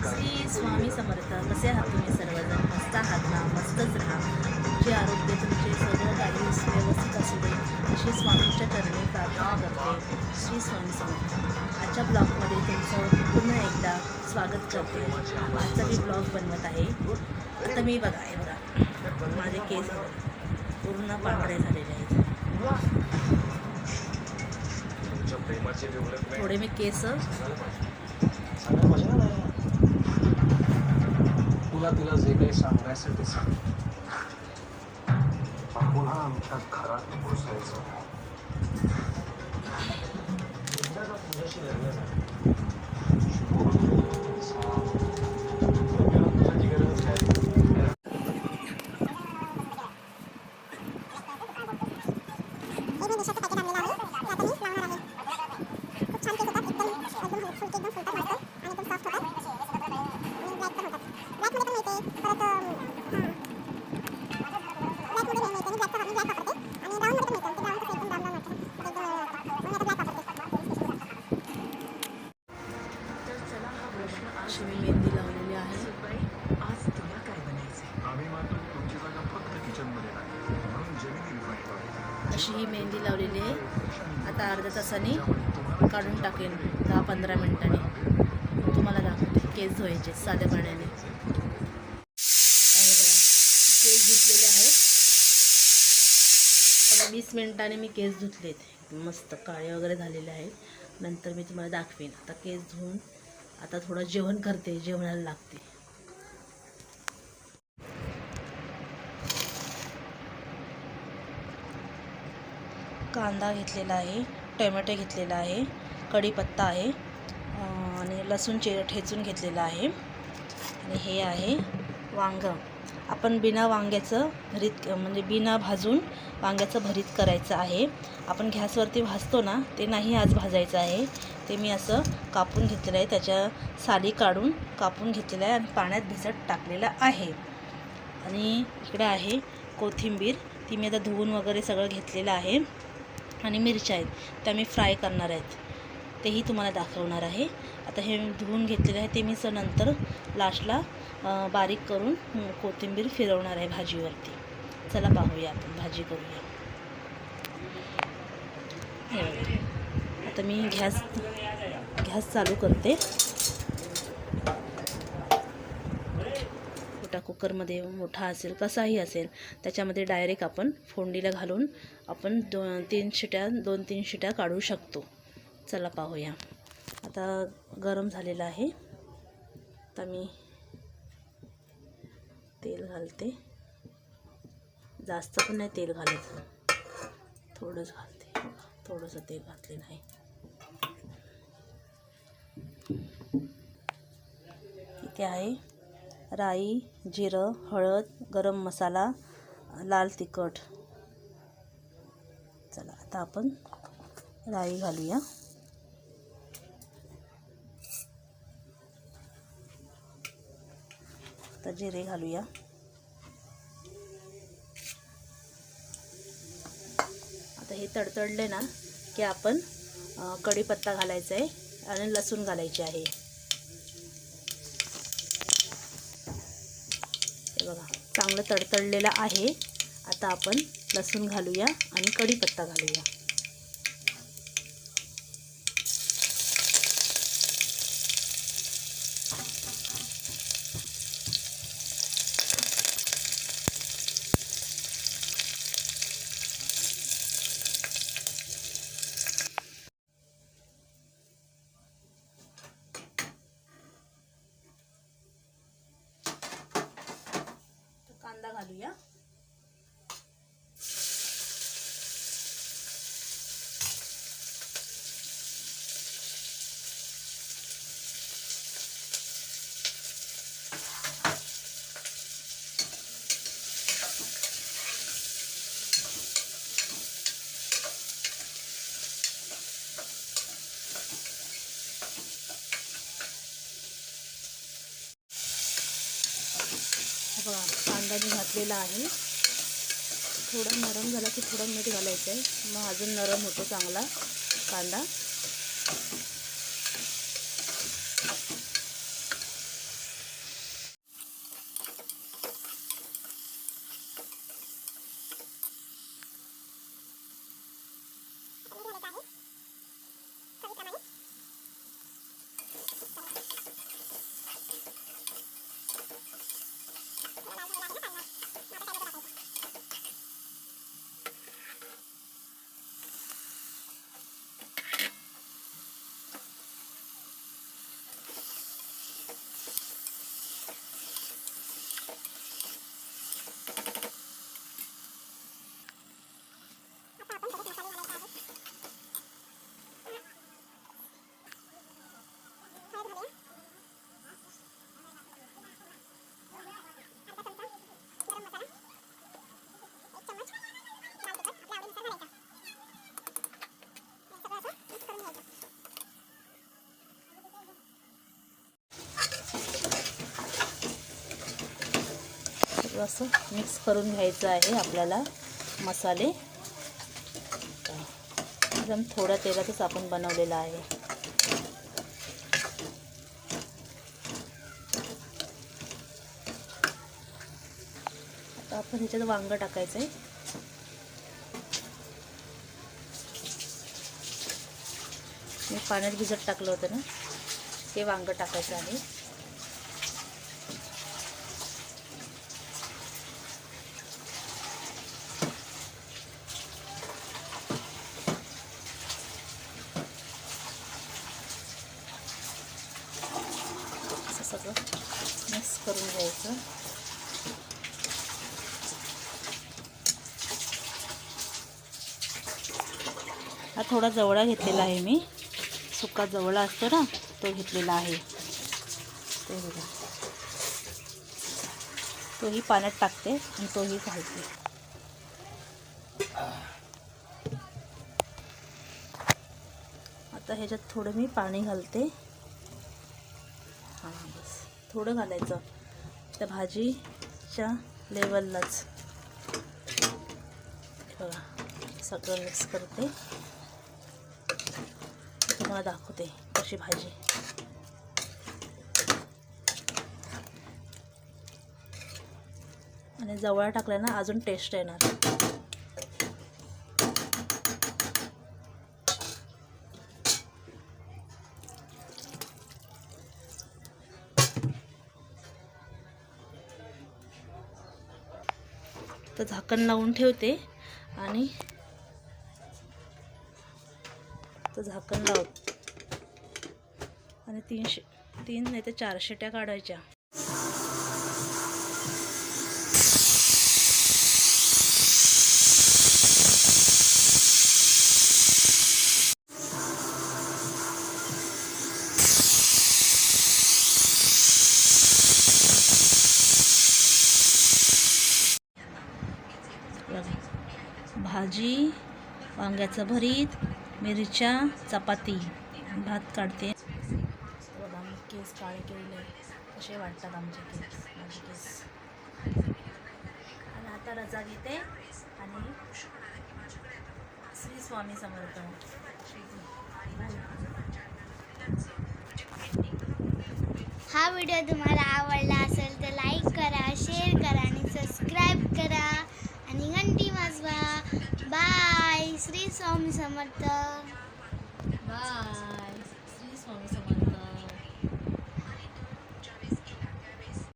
श्री स्वामी समर्थ कसे आहात तुम्ही सर्वजण? मस्त आहात ना? मस्तच राहा. तुमचे आरोग्य तुमचे सगळं काही व्यवस्थित असू दे. अशी स्वामींच्या चरणी प्रार्थना करते श्री स्वामी समर्थ. आजच्या ब्लॉगमध्ये तुमचं पुन्हा एकदा स्वागत करते. आजचा मी ब्लॉग बनवत आहे. आता मी बघा हे बघा. माझे केस पूर्ण पांढरे झालेले आहेत. थोडे मी केस तुला तुला जे काही सांगायचं ते सांग पुन्हा आमच्या घरात घुसायचं एकदाचा तुझ्याशी लग्न झालं. तुझ्याची आता अर्ध्या तासाने काढून टाकेन दहा पंधरा मिनिटांनी. तुम्हाला दाखवते केस धुवायचे साध्या पाण्याने. बघा केस धुतलेले आहेत. आता वीस मिनिटाने मी केस धुतलेत. मस्त काळे वगैरे झालेले आहेत. नंतर मी तुम्हाला दाखवेन. आता केस धुवून आता थोडं जेवण करते जेवणाला लागते. कांदा घेतलेला आहे टोमॅटो घेतलेला आहे कढीपत्ता आहे आणि लसूण चे ठेचून घेतलेला आहे. आणि हे आहे वांगं. आपण बिना वांग्याचं भरीत म्हणजे बिना भाजून वांग्याचं भरीत करायचं आहे. आपण गॅसवरती भाजतो ना ते नाही आज भाजायचं आहे. ते मी असं कापून घेतलेलं आहे. त्याच्या साली काढून कापून घेतलेलं आहे आणि पाण्यात भिजत टाकलेलं आहे. आणि इकडं आहे कोथिंबीर. ती मी आता धुवून वगैरे सगळं घेतलेलं आहे. आणि मिरच्या आहेत. त्या मी फ्राय करणार आहेत. तेही तुम्हाला दाखवणार आहे. आता हे धुवून घेतलेलं आहे. ते मी स नंतर लास्टला बारीक करून कोथिंबीर फिरवणार आहे भाजीवरती. चला पाहूया आपण. भाजी करूया. आता मी गॅस गॅस चालू करते मोठा कुकरमध्ये मोठा असेल कसाही असेल त्याच्यामध्ये डायरेक्ट आपण फोडणीला घालून आपण दो तीन शिट्या दोन तीन शिट्या काढू शकतो. चला पाहूया. आता गरम झालेलं आहे. आता मी तेल घालते. जास्त पण नाही तेल घालायचं थोडंच घालते. थोडंसं तेल घातले नाही. इथे आहे. राई जिरं हळद गरम मसाला लाल तिखट. चला आता आपण राई घालूया. आता जिरे घालूया. आता हे तडतडले ना की आपण कढीपत्ता घालायचा आहे आणि लसूण घालायची आहे. तर बघा चांगलं तडतडलेलं आहे. आता आपण लसूण घालूया आणि कढीपत्ता घालूया. घालूया. बघा कांदा मी घातलेला आहे. थोडा नरम झाला की थोडं मीठ घालायचं आहे मग अजून नरम होतो चांगला कांदा. असं मिक्स करून घ्यायचं आहे आपल्याला मसाले. एकदम थोड्या तेलातच आपण बनवलेलं आहे. आता आपण ह्याच्यात वांगं टाकायचं आहे मी पाण्यात भिजत टाकलं होतं ना ते वांगं टाकायचं आहे असं सगळं मिक्स करून घ्यायचं. हा थोडा जवळा घेतलेला आहे मी. सुका जवळा असतो ना तो घेतलेला आहे. ते बघा. तोही पाण्यात टाकते आणि तोही घालते. आता ह्याच्यात थोडं मी पाणी घालते. हां बस. थोडं घालायचं. त्या भाजीच्या लेवललाच बघा सगळं मिक्स करते. तुम्हाला दाखवते कशी भाजी. आणि जवळ टाकलं ना अजून टेस्ट येणार. तर झाकण लावून ठेवते आणि तर झाकण लावत. आणि तीनशे तीन नाही तर चार शिट्या काढायच्या बघा. भाजी वांग्याचं भरीत मिरच्या चपाती. भात काढते. बघा मी केस काळे केलेले कसे वाटतात आमचे केस? माझे केस. आणि आता रजा घेते आणि श्री स्वामी समर्थ. हा व्हिडिओ तुम्हाला आवडला असेल तर लाईक करा शेअर करा आणि सबस्क्राईब करा. आणि घंटी वाजवा. बाय. श्री स्वामी समर्थ. बाय. श्री स्वामी समर्थ.